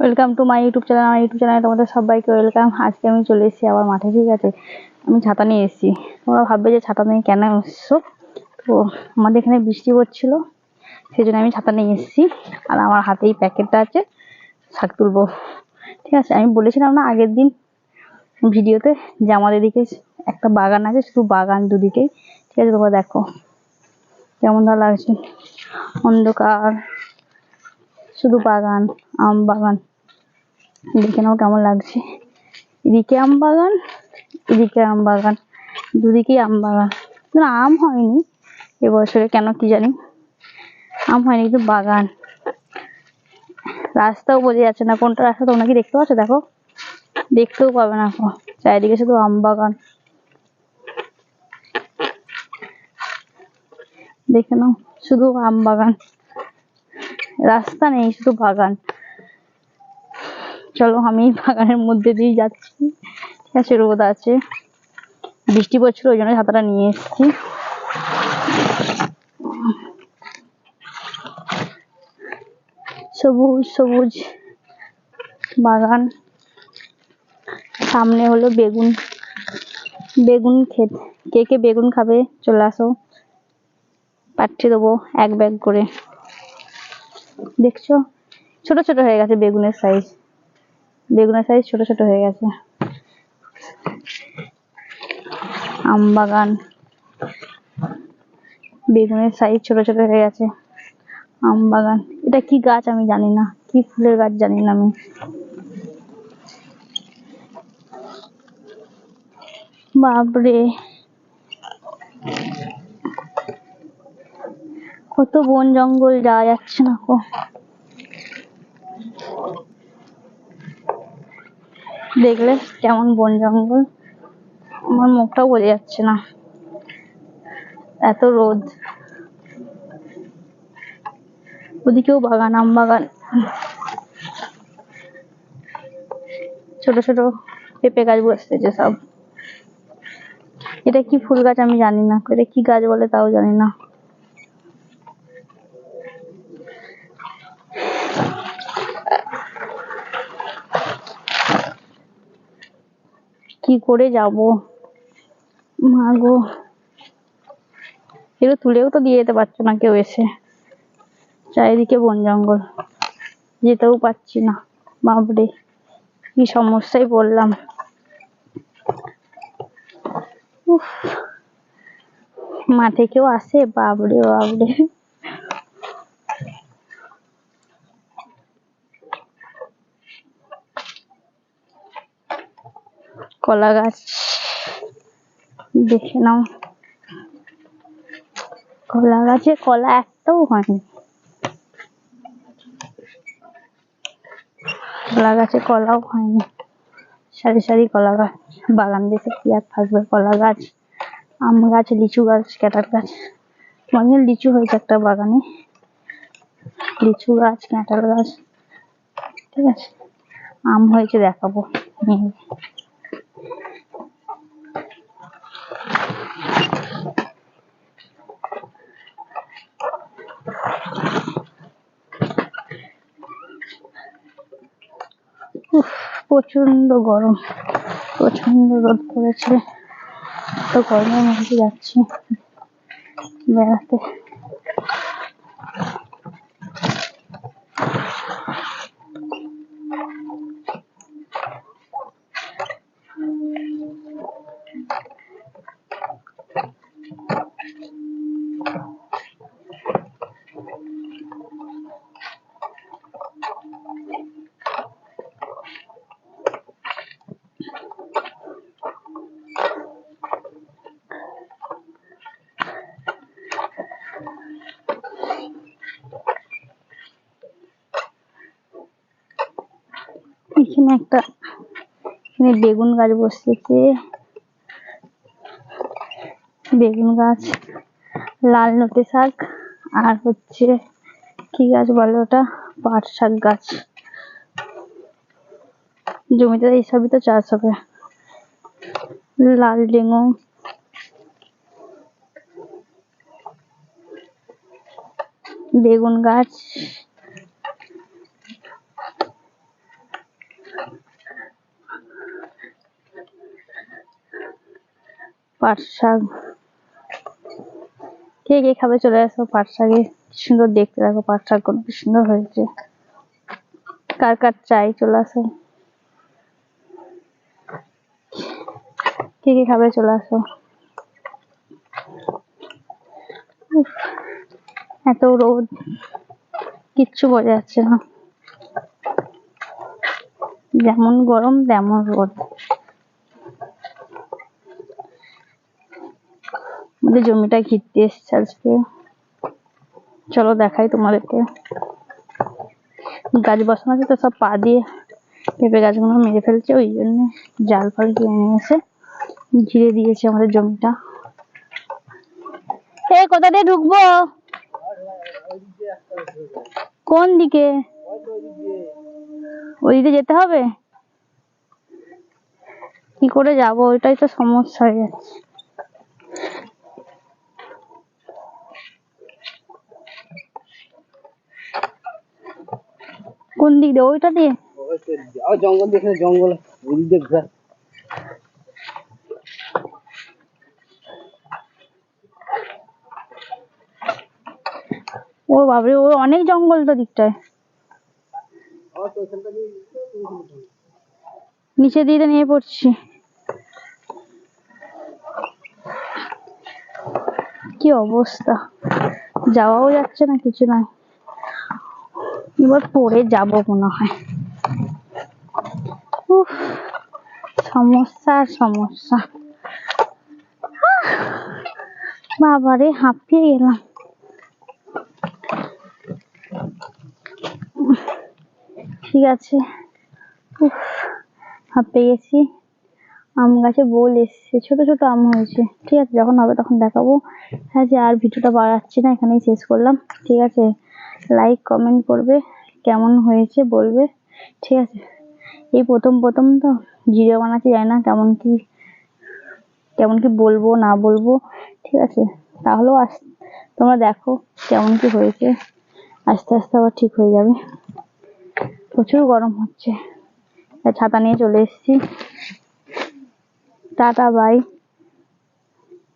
Welcome to my YouTube channel আমার YouTube চ্যানেলে তোমাদের সবাইকে ওয়েলকাম আজকে আমি চলে এসেছি আবার মাঠে, ঠিক আছে? আমি ছাতা নিয়ে এসেছি। তোমরা ভাববে যে ছাতা নিয়ে কেন এসছো? তো আমাদের এখানে বৃষ্টি পড়ছিল সেই জন্য আমি ছাতা নিয়ে এসেছি। আর আমার হাতে এই প্যাকেটটা আছে, শাক তুলবো। ঠিক আছে, আমি বলেছিলাম না আগের দিন ভিডিওতে যে আমাদের এদিকে একটা বাগান আছে, শুধু বাগান দুদিকেই। ঠিক আছে, তোমরা দেখো। কেমন ভালো লাগছে? অন্ধকার। শুধু বাগান, আম বাগান। দেখে নাও কেমন লাগছে। এদিকে আম বাগান, এদিকে আম বাগান, দুদিকেই আম বাগান। কিন্তু আম হয়নি এবছরে, কেন কি জানি। আম হয়নি, কিন্তু বাগান। রাস্তাও বোঝা যাচ্ছে না, কোনটা রাস্তা তোমরা কি দেখতে পাচ্ছ? দেখো। দেখতেও পাবে না চারিদিকে শুধু আম বাগান। দেখে নাও, শুধু আম বাগান। রাস্তা নেই, শুধু বাগান। চলো, আমি বাগানের মধ্যে দিয়ে যাচ্ছি। ঠিক আছে রোদ আছে। বৃষ্টি পড়ছিল, ওই জন্য ছাতাটা নিয়ে এসেছি। সবুজ সবুজ বাগান। সামনে হলো বেগুন। বেগুন ক্ষেত। কে কে বেগুন খাবে, চলে আসো। পাঠিয়ে দেবো এক ব্যাগ করে। দেখছ? ছোট ছোট হয়ে গেছে বেগুনের সাইজ বেগুনের সাইজ ছোট ছোট হয়ে গেছে। আম বাগান। বেগুনের সাইজ ছোট ছোট হয়ে গেছে। আম বাগান। এটা কি গাছ আমি জানি না। কি ফুলের গাছ জানি না আমি। বাপরে। কত বন জঙ্গল যাওয়া যাচ্ছে না কো। দেখলে কেমন বন জঙ্গল। আমার মুখটাও বোঝা যাচ্ছে না। এত রোদ। ওদিকেও বাগান, আম বাগান। ছোট ছোট পেঁপে গাছ বসতেছে সব। এটা কি ফুল গাছ আমি জানি না। এটা কি গাছ বলে তাও জানি না। কি করে যাব? মা গো। এগুলো তুলেও তো দিয়ে যেতে পারছ না কেউ এসে। চারিদিকে বন জঙ্গল। যেতেও পারছি না। বাপরে, কি সমস্যায় পড়লাম। উফ। মাঠে কেউ আসে? বাপরে বাপরে। কলা গাছ দেখে নাও কলা গাছে কলা একটাও হয়নি কলা গাছে কলাও হয়নি সারি সারি কলা গাছ বাগান দেখে কি আর থাকবে কলা গাছ আম গাছ লিচু গাছ ক্যাটার গাছ অনেক লিচু হয়েছে একটা বাগানে লিচু গাছ ক্যাটার গাছ ঠিক আছে আম হয়েছে দেখাবো নিয়ে উফ প্রচণ্ড গরম প্রচণ্ড রোদ পড়েছে। তো গরমের মধ্যে যাচ্ছি বেড়াতে। এখানে একটা এখানে বেগুন গাছ বসেছে বেগুন গাছ, লাল নোটে শাক, আর হচ্ছে কি গাছ বলে ওটা? পাট শাক গাছ। জমিতে এইসবই তো চাষ হবে। লাল ডেঙ্গু বেগুন গাছ। পাট শাক কে কে খাবে চলে আসো পাট কি সুন্দর দেখতে দেখো পাট শাক কি সুন্দর হয়েছে। কার কার চাই চলে আসো। কে কে খাবে চলে আসো। এত রোদ। কিচ্ছু বোঝা যাচ্ছে না। যেমন গরম, তেমন রোদ। আমাদের জমিটা ঘিরতে এসছে আজকে। চলো দেখাই তোমাদেরকে। গাছ বসানো আছে তো, সব পা দিয়ে পেঁপে গাছগুলো মেরে ফেলছে, ওই জন্য জাল ফাল কিনে নিয়ে এসে ঘিরে দিয়েছে আমাদের জমিটা। এ, কোথা দিয়ে ঢুকবো? কোন দিকে? ওইদিকে যেতে হবে? কি করে যাব? ওইটাই তো সমস্যা হয়ে যাচ্ছে। কোন দিক? দিয়ে। ওইটা দিয়ে জঙ্গল দেখে জঙ্গল দিয়ে ও বাবারে ও অনেক জঙ্গল তো দিকটায়। নিচে দিয়ে নিয়ে পড়ছি। কি অবস্থা? যাওয়াও যাচ্ছে না কিছু নাই এবার পরে যাব মনে হয়। সমস্যা সমস্যা! বাবারে, হাঁপিয়ে গেলাম। ঠিক আছে। হাঁপিয়ে গেছি। আম গাছে বোল এসছে, ছোট ছোট আম হয়েছে। ঠিক আছে, যখন হবে তখন দেখাবো। হ্যাঁ যে আর ভিডিওটা বাড়াচ্ছি না, এখানেই শেষ করলাম। ঠিক আছে লাইক কমেন্ট করবে। কেমন হয়েছে বলবে? ঠিক আছে। এই প্রথম প্রথম তো ভিডিও বানাতে যায় না, কেমন কি কেমন কি বলব, না বলব, ঠিক আছে। তাহলেও আস, তোমরা দেখো কেমন কি হয়েছে। আস্তে আস্তে আবার ঠিক হয়ে যাবে। প্রচুর গরম হচ্ছে। ছাতা নিয়ে চলে এসেছি। Tata bye